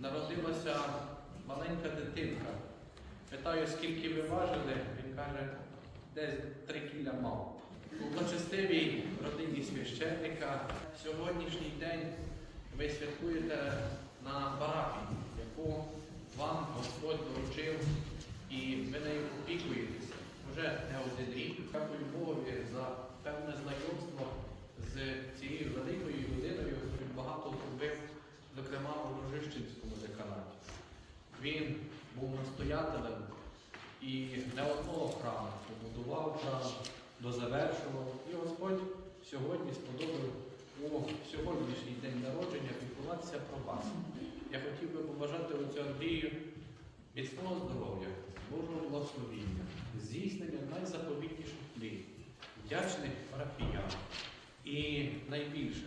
народилася маленька дитинка. Питаю, скільки ви важили? Він каже, десь три кіля мав. У благочестивій родині священника сьогоднішній день ви святкуєте на парафії, яку вам Господь доручив, і ви нею опікуєтеся. Вже не один рік. Дякую Богові за певне знайомство з цією великою людиною, він багато зробив, зокрема у Рожищенському деканаті. Він був настоятелем і не одного храму побудував храм, дозавершував. І Господь сьогодні сподобав у сьогоднішній день народження піклуватися про вас. Я хотів би побажати отцю Андрію міцного здоров'я, Божого благословіння, здійснення найзаповітніших мрій, вдячних парафіян. І найбільше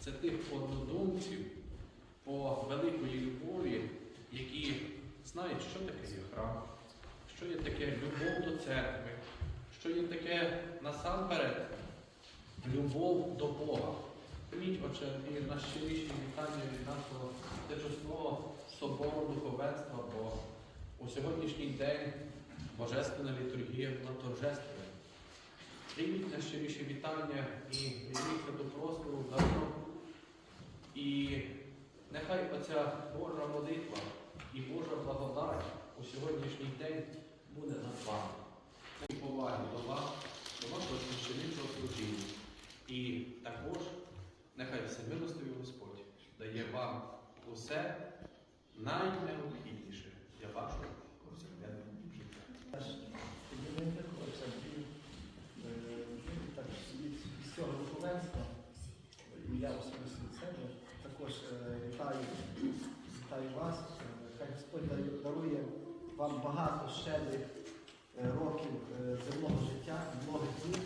це тих однодумців по великої любові, які знають, що таке є храм, що є таке любов до церкви, що є таке насамперед любов до Бога. Прийміть, отче, і на щиріші вітання від нашого Течесного собору духовенства, бо у сьогоднішній день Божественна літургія була торжественна. Прийміть на щиріші вітання і прийміться до простору давно. І нехай оця Божа молитва і Божа благодать у сьогоднішній день буде над вами. І до вас, до вашого священичого служіння. І також нехай всемилостивий Господь дає вам усе найнеобхідніше для вашого повсякденного життя. Хоча і так від всього духовенства, і я особисто себе також е, вітаю, вітаю вас. Е, Хай Господь дарує вам багато щедрих е, років земного життя, многих днів,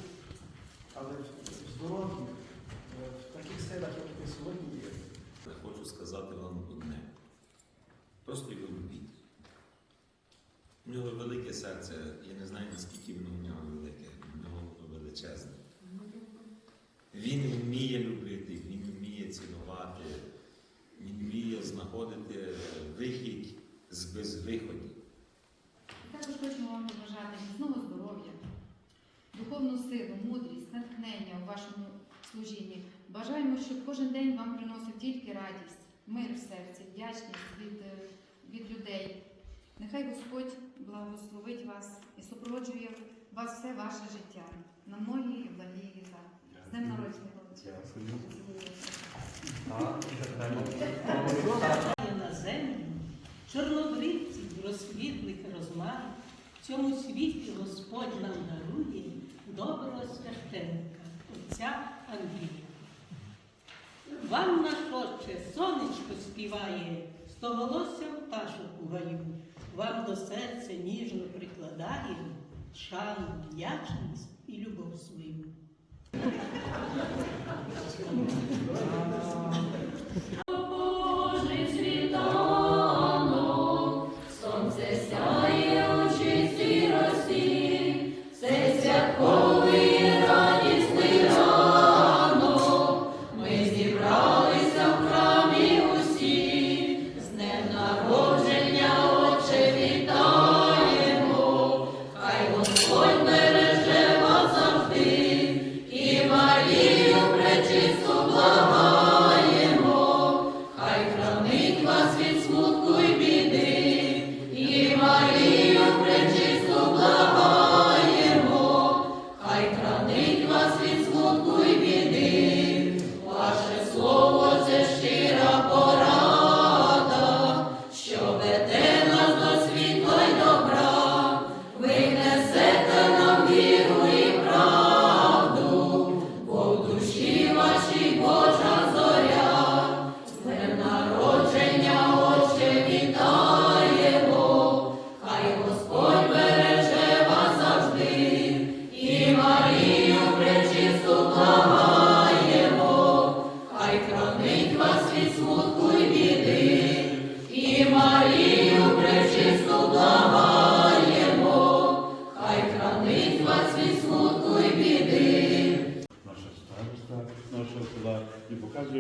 але в здоров'ї, в таких силах, як ви сьогодні є. Я хочу сказати вам одне. Просто його любіть. У нього велике серце, я не знаю, наскільки воно в нього велике, в нього величезне. Він вміє любити, він вміє цінувати, він вміє знаходити вихід з безвиходів. Також хочемо вам побажати міцного здоров'я, духовну силу, мудрість, натхнення у вашому служінні. Бажаємо, щоб кожен день вам приносив тільки радість, мир в серці, вдячність від, е, від людей. Нехай Господь благословить вас і супроводжує вас все ваше життя на многі і благі літа. З днем народження. На землю, чорнобривців, розквітлих розмар, в цьому світі Господь нам дарує доброго священника, отця Андрія. Наш отче сонечко співає, стоголосся пташок у гаю. вам до серця ніжно прикладаємо шану, вдячність і любов свою.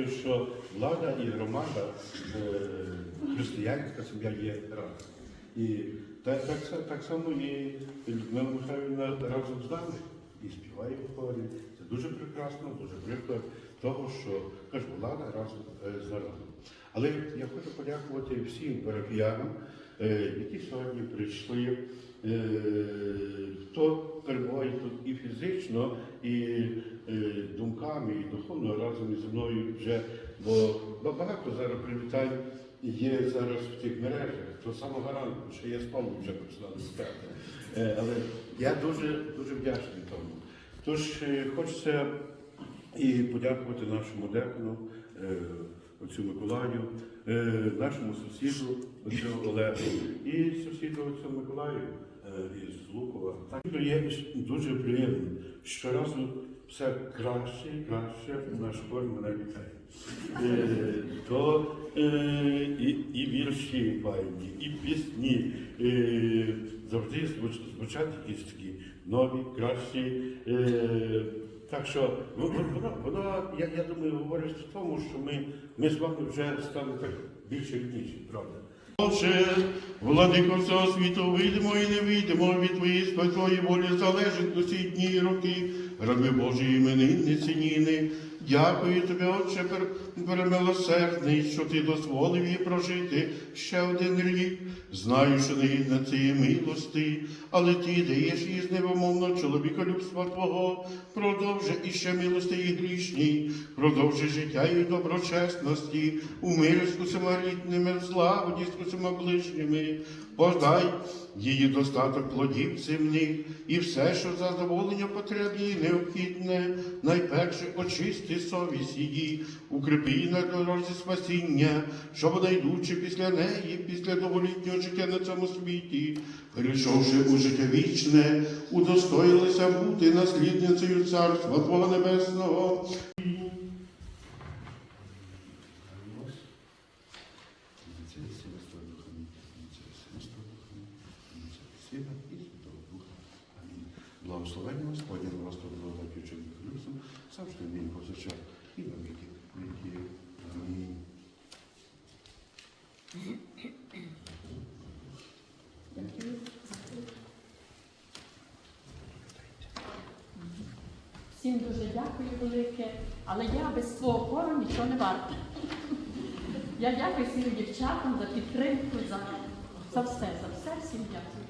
І що влада і громада, е, християнська сім'я є разом. І так, так, так само і Людмила Михайлівна разом з нами і співає в хорі. Це дуже прекрасно, дуже приклад того, що каже, влада разом е, з народом. Але я хочу подякувати всім парафіянам, е, які сьогодні прийшли, хто перебуває тут і фізично, і е, і духовно разом зі мною вже, бо багато зараз привітань є зараз в цих мережах. То самого ранку, що я спав вже починав читати. Е, Але я дуже дуже вдячний тому. Тож е, хочеться і подякувати нашому декану, е, отцю Миколаю, нашому сусіду, отцю Олегу, і сусіду отцю Миколаю із Лукова. Так є дуже приємно. Щоразу все краще і краще наш хор мене вітає. Е, То е, і, і вірші файні, і пісні. Е, Завжди звучать якісь такі нові, кращі. Так що воно, воно я, я думаю, говорить в тому, що ми, ми з вами вже стали так більше рідніші, правда? Боже, владико всього світу, вийдемо і не вийдемо від твоєї святої волі залежить усі дні і роки, раби Божої іменинниці Ніни. Дякую тобі, Отче, перемилосердний, що ти дозволив їй прожити ще один рік. Знаю, що не гідна цієї милости, але ти даєш їй з невимовно чоловіколюбства Твого, продовжи іще милости і грішній, продовжи життя і доброчесності, у мирі з усіма рідними, в злагоді з усіма ближніми, подай її достаток плодів земних і все, що задоволення потреб їй необхідне, найперше очисти совість її, укріпи на дорозі спасіння, щоб вона йдучи після неї, після довголітнього життя на цьому світі, перейшовши у життя вічне, удостоїлися бути наслідницею Царства Твого Небесного. Благословення Господня на вас добро дачучим плюсом, завжди він позичав і на віки віки. Амінь. Всім дуже дякую велике, але я без свого хору нічого не варта. Я дякую всім дівчатам за підтримку, за, за все, за все, всім дякую.